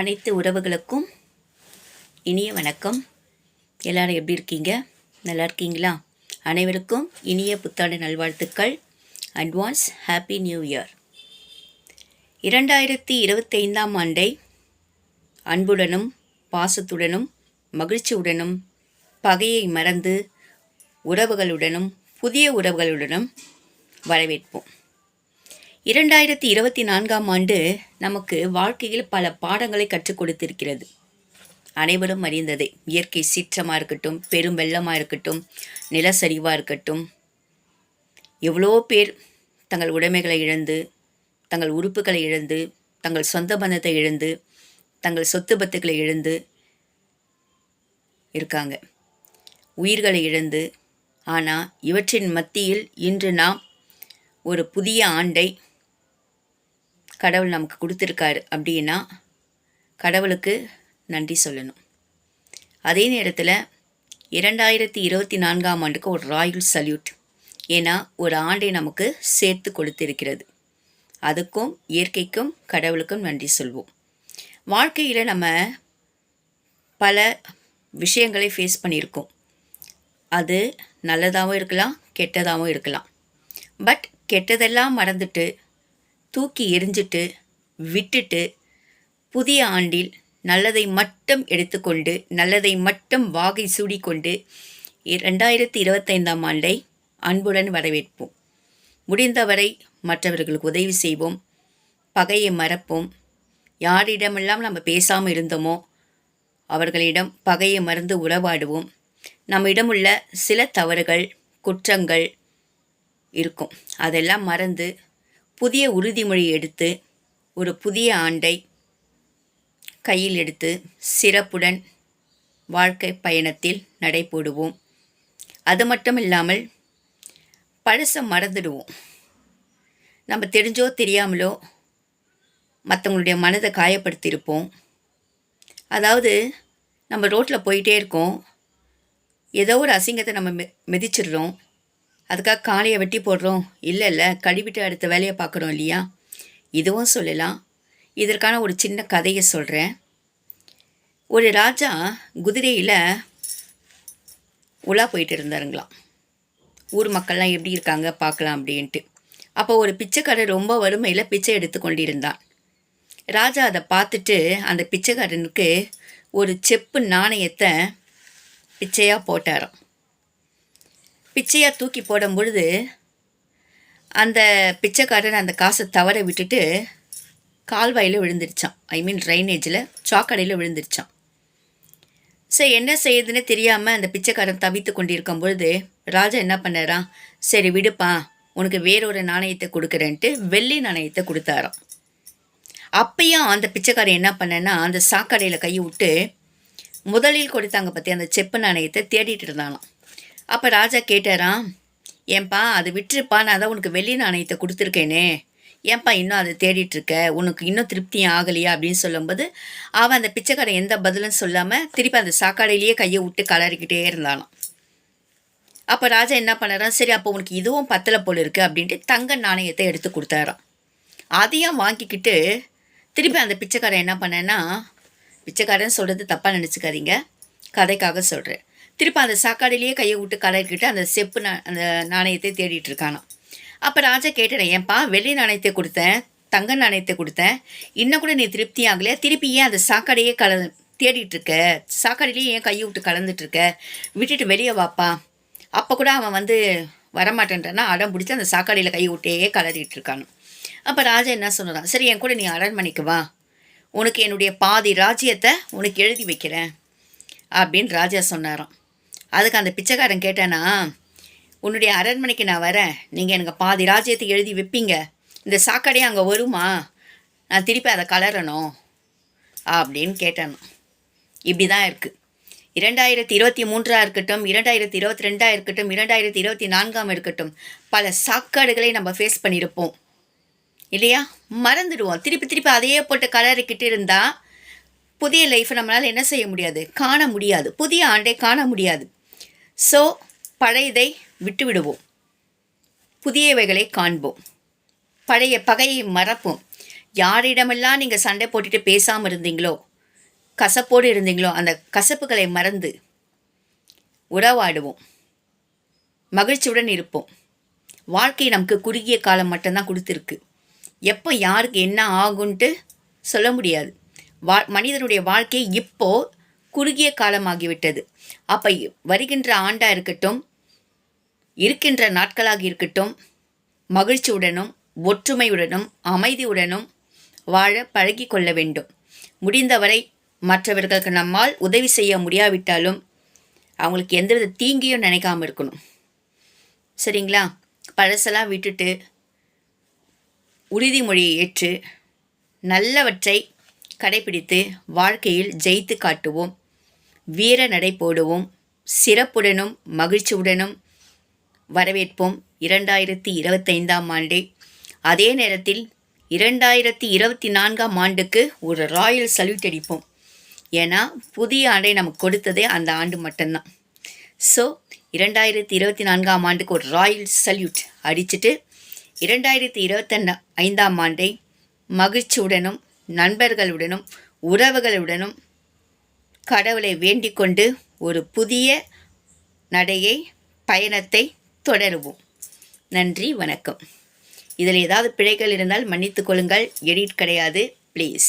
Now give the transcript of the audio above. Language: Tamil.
அனைத்து உறவுகளுக்கும் இனிய வணக்கம். எல்லாரும் எப்படி இருக்கீங்க? நல்லா இருக்கீங்களா? அனைவருக்கும் இனிய புத்தாண்டு நல்வாழ்த்துக்கள். அட்வான்ஸ் ஹாப்பி நியூ இயர் இரண்டாயிரத்தி இருபத்தைந்தாம் ஆண்டை அன்புடனும் பாசத்துடனும் மகிழ்ச்சியுடனும் பகையை மறந்து உறவுகளுடனும் புதிய உறவுகளுடனும் வரவேற்போம். இரண்டாயிரத்தி இருபத்தி நான்காம் ஆண்டு நமக்கு வாழ்க்கையில் பல பாடங்களை கற்றுக் கொடுத்திருக்கிறது. அனைவரும் அறிந்ததே இயற்கை சீற்றமாக இருக்கட்டும் பெரும் வெள்ளமாக இருக்கட்டும் நிலச்சரிவாக இருக்கட்டும். எவ்வளோ பேர் தங்கள் உடைமைகளை இழந்து தங்கள் உறுப்புகளை இழந்து தங்கள் சொந்த பந்தத்தை இழந்து தங்கள் சொத்து பத்துக்களை இழந்து இருக்காங்க. உயிர்களை இழந்து. ஆனால் இவற்றின் மத்தியில் இன்று நாம் ஒரு புதிய ஆண்டை கடவுள் நமக்கு கொடுத்துருக்காரு அப்படின்னா கடவுளுக்கு நன்றி சொல்லணும். அதே நேரத்தில் இரண்டாயிரத்தி இருபத்தி நான்காம் ஆண்டுக்கு ஒரு ராயல் சல்யூட். ஏன்னா ஒரு ஆண்டை நமக்கு சேர்த்து கொடுத்திருக்கிறது. அதுக்கும் இயற்கைக்கும் கடவுளுக்கும் நன்றி சொல்வோம். வாழ்க்கையில் நம்ம பல விஷயங்களை ஃபேஸ் பண்ணியிருக்கோம். அது நல்லதாகவும் இருக்கலாம் கெட்டதாகவும் இருக்கலாம். பட் கெட்டதெல்லாம் மறந்துட்டு தூக்கி எரிஞ்சிட்டு விட்டுட்டு புதிய ஆண்டில் நல்லதை மட்டும் எடுத்துக்கொண்டு நல்லதை மட்டும் வாகை சூடிக்கொண்டு ரெண்டாயிரத்தி இருபத்தைந்தாம் ஆண்டை அன்புடன் வரவேற்போம். முடிந்தவரை மற்றவர்களுக்கு உதவி செய்வோம். பகையை மறப்போம். யாரிடமெல்லாம் நம்ம பேசாமல் இருந்தோமோ அவர்களிடம் பகையை மறந்து உறவாடுவோம். நம்மிடமுள்ள சில தவறுகள் குற்றங்கள் இருக்கும். அதெல்லாம் மறந்து புதிய உறுதிமொழி எடுத்து ஒரு புதிய ஆண்டை கையில் எடுத்து சிறப்புடன் வாழ்க்கை பயணத்தில் நடைபோடுவோம். அது மட்டும் இல்லாமல் பழசை மறந்துடுவோம். நம்ம தெரிஞ்சோ தெரியாமலோ மற்றவங்களுடைய மனதை காயப்படுத்தியிருப்போம். அதாவது நம்ம ரோட்டில் போயிட்டே இருக்கோம். ஏதோ ஒரு அசிங்கத்தை நம்ம மெ மிதிச்சிடுறோம். அதுக்காக காளையை வெட்டி போடுறோம். இல்லை இல்லை கழுவிட்டு அடுத்த வேலையை பார்க்குறோம் இல்லையா? இதுவும் சொல்லலாம். இதற்கான ஒரு சின்ன கதையை சொல்கிறேன் ஒரு ராஜா குதிரையில் உலா போயிட்டு இருந்தாருங்களாம். ஊர் மக்கள்லாம் எப்படி இருக்காங்க பார்க்கலாம் அப்படின்ட்டு. அப்போ ஒரு பிச்சைக்காரர் ரொம்ப வறுமையில் பிச்சை எடுத்து கொண்டிருந்தான். ராஜா அதை பார்த்துட்டு அந்த பிச்சைக்காரனுக்கு ஒரு செப்பு நாணயத்தை பிச்சையாக போட்டாராம். பிச்சையாக தூக்கி போடும் பொழுது அந்த பிச்சைக்காரன் அந்த காசை தவற விட்டுட்டு கால்வாயில் விழுந்துருச்சான். ஐ மீன் ட்ரைனேஜில் சாக்கடையில் விழுந்துருச்சான். சரி என்ன செய்யுதுன்னு தெரியாமல் அந்த பிச்சைக்காரன் தவித்து கொண்டிருக்கும் பொழுது ராஜா என்ன பண்ணாராம்? சரி விடுப்பா உனக்கு வேறொரு நாணயத்தை கொடுக்குறேன்ட்டு வெள்ளி நாணயத்தை கொடுத்தாராம். அப்பையும் அந்த பிச்சைக்காரன் என்ன பண்ணேன்னா அந்த சாக்கடையில் கை விட்டு முதலில் கொடுத்தாங்க பற்றி அந்த செப்பு நாணயத்தை தேடிட்டு இருந்தானாம். அப்போ ராஜா கேட்டாராம் ஏன்பா அது விட்டுருப்பா நான் தான் உனக்கு வெள்ளி நாணயத்தை கொடுத்துருக்கேனே. ஏன்பா இன்னும் அதை தேடிட்டுருக்க? உனக்கு இன்னும் திருப்தியும் ஆகலையா? அப்படின்னு சொல்லும்போது அவன் அந்த பிச்சைக்காரன் எந்த பதிலும் சொல்லாமல் திருப்பி அந்த சாக்காடையிலேயே கையை விட்டு கலறிக்கிட்டே இருந்தானாம். அப்போ ராஜா என்ன பண்ணுறான் சரி அப்போ உனக்கு இதுவும் பத்தலை போல் இருக்குது அப்படின்ட்டு தங்க நாணயத்தை எடுத்து கொடுத்தாராம். அதையும் வாங்கிக்கிட்டு திருப்பி அந்த பிச்சைக்காரன் என்ன பண்ணேன்னா பிச்சைக்காரன் சொல்கிறது தப்பாக நினச்சிக்காதீங்க. கதைக்காக சொல்கிறேன் திருப்பி அந்த சாக்காடிலேயே கையை விட்டு கலர்கிட்டு அந்த செப்பு நா அந்த நாணயத்தை தேடிட்டு இருக்கானாம். அப்போ ராஜா கேட்டேன் ஏன்பா வெள்ளி நாணயத்தை கொடுத்தேன் தங்க நாணயத்தை கொடுத்தேன் இன்னும் கூட நீ திருப்தி ஆகலையா திருப்பி ஏன் அந்த சாக்காடையே கல தேடிட்டுருக்க? சாக்காடிலேயே ஏன் கையை விட்டு கலந்துட்டு இருக்க விட்டுட்டு வெளியே வாப்பா. அப்போ கூட அவன் வந்து வரமாட்டேன்றானா அடம் பிடிச்சி அந்த சாக்காடியில் கை விட்டே கலறிட்டு இருக்கானு அப்போ ராஜா என்ன சொன்னான் சரி என் கூட நீ அரண்மனைக்கு வா. உனக்கு என்னுடைய பாதி ராஜ்யத்தை உனக்கு எழுதி வைக்கிறேன். அப்படின்னு ராஜா சொன்னாராம். அதுக்கு அந்த பிச்சைக்காரன் கேட்டானா உன்னுடைய அரண்மனைக்கு நான் வரேன். நீங்கள் எனக்கு பாதி ராஜ்யத்தை எழுதி வைப்பீங்க. இந்த சாக்கடையே அங்கே வருமா? நான் திருப்பி அதை கலரணும் அப்படின்னு கேட்டானோ. இப்படி தான் இருக்குது இரண்டாயிரத்தி இருபத்தி மூன்றாக இருக்கட்டும் இரண்டாயிரத்தி இருபத்தி ரெண்டாக இருக்கட்டும் இரண்டாயிரத்தி இருபத்தி நான்காம் இருக்கட்டும் பல சாக்காடுகளை நம்ம ஃபேஸ் பண்ணியிருப்போம். இல்லையா? மறந்துடுவோம். திருப்பி திருப்பி அதையே போட்டு கலரிக்கிட்டு இருந்தால் புதிய லைஃப்பை நம்மளால் என்ன செய்ய முடியாது? காண முடியாது. புதிய ஆண்டை காண முடியாது. ஸோ பழையதை விட்டுவிடுவோம். புதியவைகளை காண்போம். பழைய பகையை மறப்போம். யாரிடமெல்லாம் நீங்கள் சண்டை போட்டுட்டு பேசாமல் இருந்தீங்களோ கசப்போடு இருந்தீங்களோ அந்த கசப்புகளை மறந்து உறவாடுவோம். மகிழ்ச்சியுடன் இருப்போம். வாழ்க்கை நமக்கு குறுகிய காலம் மட்டும்தான் கொடுத்துருக்கு. எப்போ யாருக்கு என்ன ஆகுன்ட்டு சொல்ல முடியாது. வா மனிதனுடைய வாழ்க்கை இப்போது குறுகிய காலமாகிவிட்டது. அப்போ வருகின்ற ஆண்டாக இருக்கட்டும் இருக்கின்ற நாட்களாக இருக்கட்டும் மகிழ்ச்சியுடனும் ஒற்றுமையுடனும் அமைதியுடனும் வாழ பழகி கொள்ள வேண்டும். முடிந்தவரை மற்றவர்களுக்கு நம்மால் உதவி செய்ய முடியாவிட்டாலும் அவங்களுக்கு எந்தவித தீங்கியும் நினைக்காமல் இருக்கணும். சரிங்களா? பழசெல்லாம் விட்டுட்டு உறுதிமொழியை ஏற்று நல்லவற்றை கடைபிடித்து வாழ்க்கையில் ஜெயித்து காட்டுவோம். வீர நடை போடுவோம். சிறப்புடனும் மகிழ்ச்சியுடனும் வரவேற்போம். இரண்டாயிரத்தி இருபத்தைந்தாம் ஆண்டை. அதே நேரத்தில் இரண்டாயிரத்தி இருபத்தி நான்காம் ஆண்டுக்கு ஒரு ராயல் சல்யூட் அடிப்போம். ஏன்னா புதிய ஆண்டை நமக்கு கொடுத்ததே அந்த ஆண்டு மட்டும்தான். ஸோ இரண்டாயிரத்தி இருபத்தி நான்காம் ஆண்டுக்கு ஒரு ராயல் சல்யூட் அடிச்சுட்டு இரண்டாயிரத்தி இருபத்தெண்டு ஐந்தாம் ஆண்டை மகிழ்ச்சியுடனும் நண்பர்களுடனும் உறவுகளுடனும் கடவுளை வேண்டிக் கொண்டு ஒரு புதிய நடையை பயணத்தை தொடருவோம். நன்றி வணக்கம். இதில் ஏதாவது பிழைகள் இருந்தால் மன்னித்து கொள்ளுங்கள். எடிட் கிடையாது. ப்ளீஸ்